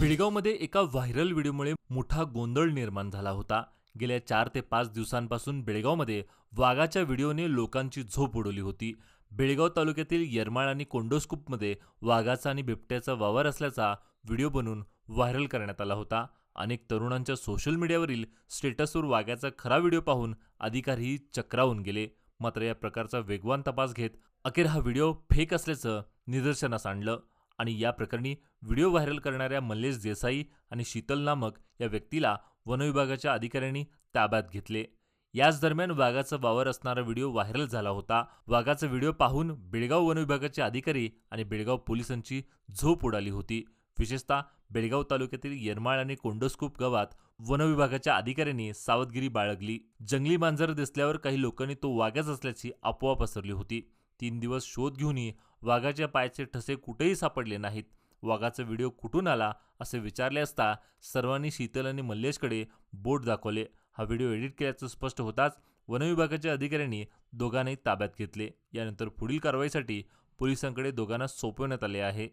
भिडगावमध्ये एका व्हायरल व्हिडिओमुळे मोठा गोंधळ निर्माण झाला होता. गेल्या चार ते पाच दिवसांपासून बेळगावमध्ये वाघाच्या व्हिडिओने लोकांची झोप उडवली होती. बेळगाव तालुक्यातील येरमाळ आणि कोंडोस्कूपमध्ये वाघाचा आणि बिबट्याचा वावर असल्याचा व्हिडिओ बनवून व्हायरल करण्यात आला होता. अनेक तरुणांच्या सोशल मीडियावरील स्टेटसवर वाघ्याचा खरा व्हिडिओ पाहून अधिकारीही चक्रावून गेले. मात्र या प्रकारचा वेगवान तपास घेत अखेर हा व्हिडिओ फेक असल्याचं निदर्शनास आणलं. आणि या प्रकरणी व्हिडिओ व्हायरल करणाऱ्या मल्लेश देसाई आणि शीतल नामक या व्यक्तीला वनविभागाच्या अधिकाऱ्यांनी ताब्यात घेतले. याच दरम्यान वाघाचा वावर असणारा व्हिडिओ व्हायरल झाला होता. वाघाचा व्हिडिओ पाहून बेळगाव वनविभागाचे अधिकारी आणि बेळगाव पोलिसांची झोप उडाली होती. विशेषतः बेळगाव तालुक्यातील येरमाळ आणि कोंडोस्कूप गावात वनविभागाच्या अधिकाऱ्यांनी सावधगिरी बाळगली. जंगली मांजर दिसल्यावर काही लोकांनी तो वाघाच असल्याची अफवा पसरली होती. तीन दिवस शोध घेऊनही वाघाच्या पायाचे ठसे कुठेही सापडले नाहीत. वाघाचा व्हिडिओ कुठून आला असे विचारले असता सर्वांनी शीतल आणि मल्लेशकडे बोट दाखवले. हा व्हिडिओ एडिट केल्याचं स्पष्ट होताच वनविभागाच्या अधिकाऱ्यांनी दोघांनाही ताब्यात घेतले. यानंतर पुढील कारवाईसाठी पोलिसांकडे दोघांना सोपवण्यात आले आहे.